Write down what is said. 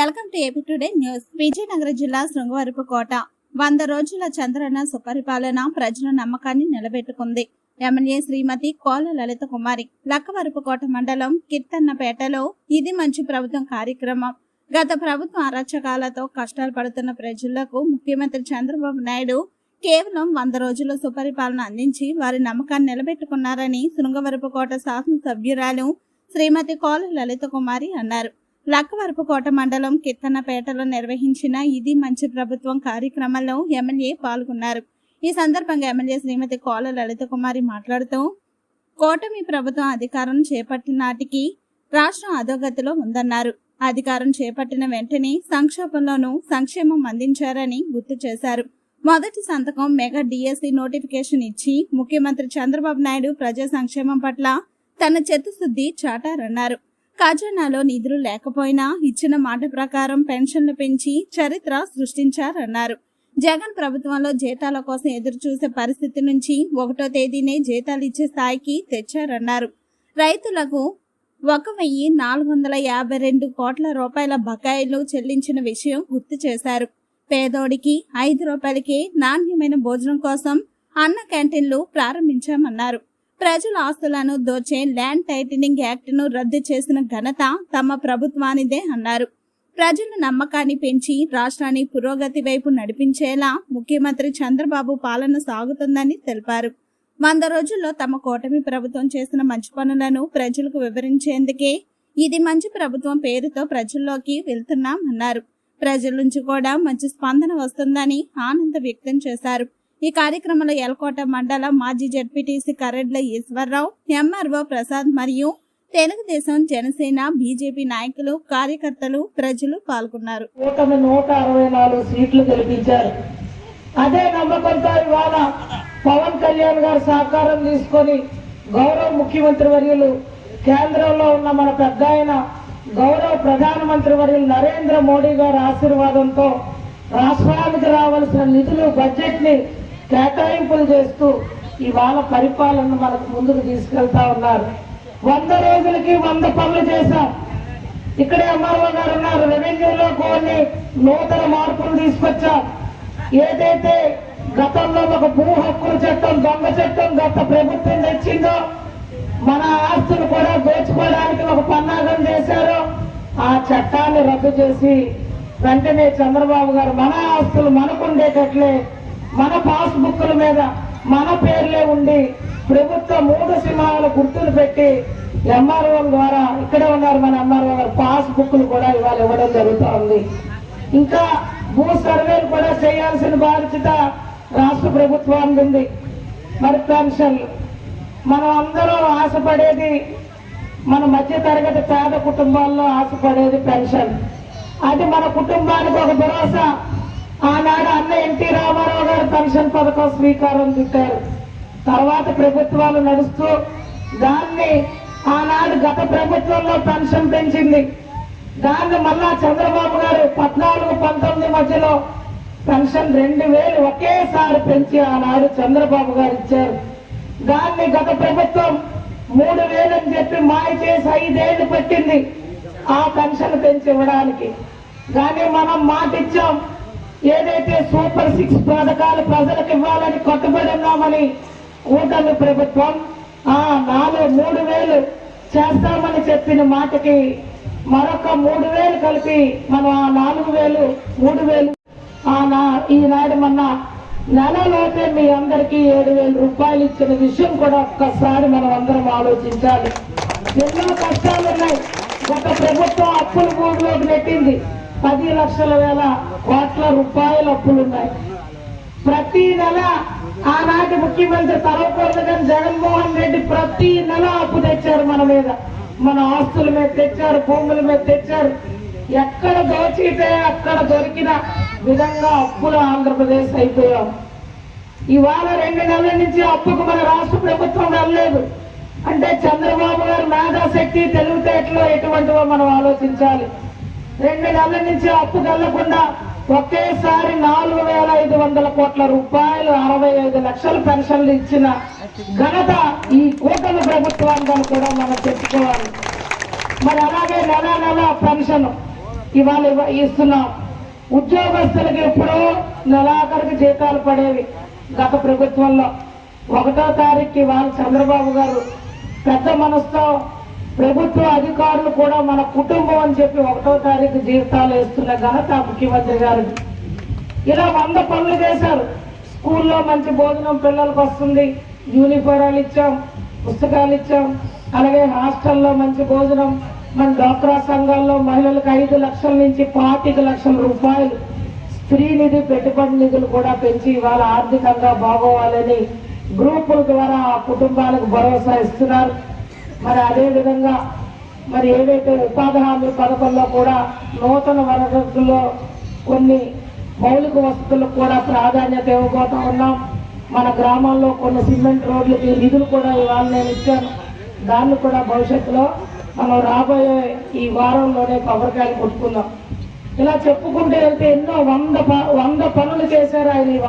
Welcome to AP Today news. Vizianagaram జిల్లా శృంగవరపు కోట. వంద రోజుల చంద్రన సుపరిపాలన ప్రజల నమ్మకాన్ని నిలబెట్టుకుంది. ఎమ్మెల్యే శ్రీమతి కోల లలిత కుమారి. లక్కవరపుకోట మండలం కీర్తన్నపేటలో ఇది మంచి ప్రభుత్వం కార్యక్రమం. గత ప్రభుత్వం అరచకాలతో కష్టాలు పడుతున్న ప్రజలకు ముఖ్యమంత్రి చంద్రబాబు నాయుడు కేవలం వంద రోజుల సుపరిపాలన అందించి వారి నమ్మకాన్ని నిలబెట్టుకున్నారని శృంగవరపుకోట శాసనసభ్యురాలు శ్రీమతి కోల లలిత కుమారి అన్నారు. లక్కవరపుకోట మండలం కిత్తన్నపేటలో నిర్వహించిన ఇది మంచి ప్రభుత్వం కార్యక్రమంలో ఎమ్మెల్యే పాల్గొన్నారు. ఈ సందర్భంగా ఎమ్మెల్యే శ్రీమతి కోల లలిత కుమారి మాట్లాడుతూ కూటమి ప్రభుత్వం అధికారం చేపట్టిన నాటికి రాష్ట్రం అధోగతిలో ఉందన్నారు. అధికారం చేపట్టిన వెంటనే సంక్షోభంలోనూ సంక్షేమం అందించారని గుర్తు చేశారు. మొదటి సంతకం మెగా డిఎస్సి నోటిఫికేషన్ ఇచ్చి ముఖ్యమంత్రి చంద్రబాబు నాయుడు ప్రజా సంక్షేమం పట్ల తన చిత్తశుద్ధి చాటారన్నారు. ఖజానాలో నిధులు లేకపోయినా ఇచ్చిన మాట ప్రకారం పెన్షన్లు పెంచి చరిత్ర సృష్టించారన్నారు. జగన్ ప్రభుత్వంలో జీతాల కోసం ఎదురు చూసే పరిస్థితి నుంచి ఒకటో తేదీనే జీతాలు ఇచ్చే స్థాయికి తెచ్చారన్నారు. రైతులకు ఒక వెయ్యి నాలుగు వందల యాభై రెండు కోట్ల రూపాయల బకాయిలు చెల్లించిన విషయం గుర్తు చేశారు. పేదోడికి ఐదు రూపాయలకి నాణ్యమైన భోజనం కోసం అన్న క్యాంటీన్లు ప్రారంభించామన్నారు. ప్రజల ఆస్తులను దోచే ల్యాండ్ టైటనింగ్ యాక్ట్ను రద్దు చేసిన ఘనత తమ ప్రభుత్వానిదే అన్నారు. ప్రజల నమ్మకాన్ని పెంచి రాష్ట్రాన్ని పురోగతి వైపు నడిపించేలా ముఖ్యమంత్రి చంద్రబాబు పాలన సాగుతుందని తెలిపారు. వంద రోజుల్లో తమ కూటమి ప్రభుత్వం చేసిన మంచి పనులను ప్రజలకు వివరించేందుకే ఇది మంచి ప్రభుత్వం పేరుతో ప్రజల్లోకి వెళ్తున్నామన్నారు. ప్రజల నుంచి కూడా మంచి స్పందన వస్తుందని ఆనందం వ్యక్తం చేశారు. ఈ కార్యక్రమంలో ఎల్కోట మండల మాజీ జడ్పీటీసీ కరెడ్ల ఈశ్వరరావు ఎంఆర్ఓ ప్రసాద్ మరియు తెలుగుదేశం జనసేన బీజేపీ నాయకులు కార్యకర్తలు ప్రజలు పాల్గొన్నారు. నూట అరవై నాలుగు సీట్లు గెలిపించారు. అదే నమ్మకంతో ఇవాళ పవన్ కళ్యాణ్ గారు సహకారం తీసుకొని గౌరవ ముఖ్యమంత్రి వర్యులు కేంద్రంలో ఉన్న మన పెద్ద ఆయన గౌరవ ప్రధానమంత్రి వర్యులు నరేంద్ర మోడీ గారి ఆశీర్వాదంతో రాష్ట్రానికి రావాల్సిన నిధులు బడ్జెట్ని కేటాయింపులు చేస్తూ ఇవాళ పరిపాలన మనకు ముందుకు తీసుకెళ్తా ఉన్నారు. వంద రోజులకి వంద పనులు చేశాం. ఇక్కడే అమ్మారావు గారు ఉన్నారు. రెవెన్యూలో కొన్ని నూతన మార్పులు తీసుకొచ్చాం. ఏదైతే గతంలో ఒక భూ హక్కుల చట్టం దొంగ చట్టం గత ప్రభుత్వం తెచ్చిందో మన ఆస్తులు కూడా దోచుకోవడానికి ఒక పన్నాగం చేశారో. ఆ చట్టాన్ని రద్దు చేసి వెంటనే చంద్రబాబు గారు మన ఆస్తులు మనకుండేటట్లే మన పాస్ బుక్కుల మీద మన పేర్లే ఉండి ప్రభుత్వ మూడు సింహాల గుర్తులు పెట్టి ఎంఆర్ఓ ద్వారా ఇక్కడే ఉన్నారు మన ఎంఆర్ఓ గారు. పాస్బుక్లు కూడా ఇవాళ ఇవ్వడం జరుగుతూ ఉంది. ఇంకా భూ సర్వేలు కూడా చేయాల్సిన బాధ్యత రాష్ట్ర ప్రభుత్వానికి ఉంది. మరి పెన్షన్లు మనం అందరూ ఆశపడేది మన మధ్య తరగతి పేద కుటుంబాల్లో ఆశపడేది పెన్షన్. అది మన కుటుంబానికి ఒక భరోసా. ఆనాడు అన్న ఎన్టీ రామారావు గారు పెన్షన్ పథకం స్వీకారం చుట్టారు. తర్వాత ప్రభుత్వాలు నడుస్తూ దాన్ని ఆనాడు గత ప్రభుత్వంలో పెన్షన్ పెంచింది. దాన్ని మళ్ళా చంద్రబాబు గారు పద్నాలుగు పంతొమ్మిది మధ్యలో పెన్షన్ రెండు వేలు ఒకేసారి పెంచి ఆనాడు చంద్రబాబు గారు ఇచ్చారు. దాన్ని గత ప్రభుత్వం మూడు వేలు అని చెప్పి మాయ చేసి ఐదేళ్ళు పెట్టింది ఆ పెన్షన్ పెంచి ఇవ్వడానికి. కానీ మనం మాట ఇచ్చాం ఏదైతే సూపర్ సిక్స్ పథకాలు ప్రజలకు ఇవ్వాలని కట్టుబడి ఉన్నామని కూటమి ప్రభుత్వం ఆ నాలుగు మూడు వేలు చేస్తామని చెప్పిన మాటకి మరొక మూడు వేలు కలిపి మనం ఆ నాలుగు వేలు మూడు వేలు ఆనా ఈనాడు మొన్న నెలలోపే మీ అందరికీ ఏడు వేల రూపాయలు ఇచ్చిన విషయం కూడా ఒక్కసారి మనం అందరం ఆలోచించాలి. ఎన్నో కష్టాలు ఉన్నాయి గత ప్రభుత్వం అప్పుల భూమిలోకి నెట్టింది. పది లక్షల వేల కోట్ల రూపాయల అప్పులున్నాయి. ప్రతి నెల ఆనాటి ముఖ్యమంత్రి తరవకూడదు కానీ జగన్మోహన్ రెడ్డి ప్రతి నెల అప్పు తెచ్చారు మన మీద. మన ఆస్తుల మీద తెచ్చారు భూముల మీద తెచ్చారు. ఎక్కడ దోచితే అక్కడ దొరికిన విధంగా అప్పులు ఆంధ్రప్రదేశ్ అయిపోయాం. ఇవాళ రెండు నెలల నుంచి అప్పుకు మన రాష్ట్ర ప్రభుత్వం వెళ్ళలేదు. అంటే చంద్రబాబు గారు మేధాశక్తి తెలివితేటలో ఎటువంటివో మనం ఆలోచించాలి? రెండు నెలల నుంచి అప్పు కలగకుండా ఒకేసారి నాలుగు వేల ఐదు వందల కోట్ల రూపాయలు అరవై ఐదు లక్షల పెన్షన్లు ఇచ్చిన ఘనత ఈ కూటమి ప్రభుత్వానికి కూడా మనం చెప్పుకోవాలి మరి అలాగే నెల నెల పెన్షన్ ఇవాళ ఇవ్వ- ఇస్తున్నాం. ఉద్యోగస్తులకు ఎప్పుడో నెలాఖరికి జీతాలు పడేవి గత ప్రభుత్వంలో. ఒకటో తారీఖు ఇవాళ చంద్రబాబు గారు పెద్ద మనసుతో ప్రభుత్వ అధికారులు కూడా మన కుటుంబం అని చెప్పి ఒకటో తారీఖు జీవితాలు వేస్తున్న ఘనత ముఖ్యమంత్రి గారు. ఇలా వంద పనులు చేశారు. స్కూల్లో మంచి భోజనం పిల్లలకు వస్తుంది. యూనిఫారాలు ఇచ్చాం పుస్తకాలు ఇచ్చాం. అలాగే హాస్టల్లో మంచి భోజనం. మన డ్వాక్రా సంఘాల్లో మహిళలకు ఐదు లక్షల నుంచి పాతిక లక్షల రూపాయలు స్త్రీ నిధి పెట్టుబడి నిధులు కూడా పెంచి ఇవాళ ఆర్థికంగా బాగోవాలని గ్రూపుల ద్వారా ఆ కుటుంబాలకు భరోసా ఇస్తున్నారు. మరి అదేవిధంగా మరి ఏదైతే ఉపాధి హామీ పథకంలో కూడా నూతన వనరుల్లో కొన్ని మౌలిక వసతులకు కూడా ప్రాధాన్యత ఇవ్వబోతా ఉన్నాం. మన గ్రామాల్లో కొన్ని సిమెంట్ రోడ్లకి నిధులు కూడా ఇవాళ నేను ఇచ్చాను. దాన్ని కూడా భవిష్యత్తులో మనం రాబోయే ఈ వారంలోనే కొబ్బరికాయలు కొట్టుకుందాం. ఇలా చెప్పుకుంటూ వెళ్తే ఎన్నో వంద ప- వంద పనులు చేశారు ఆయన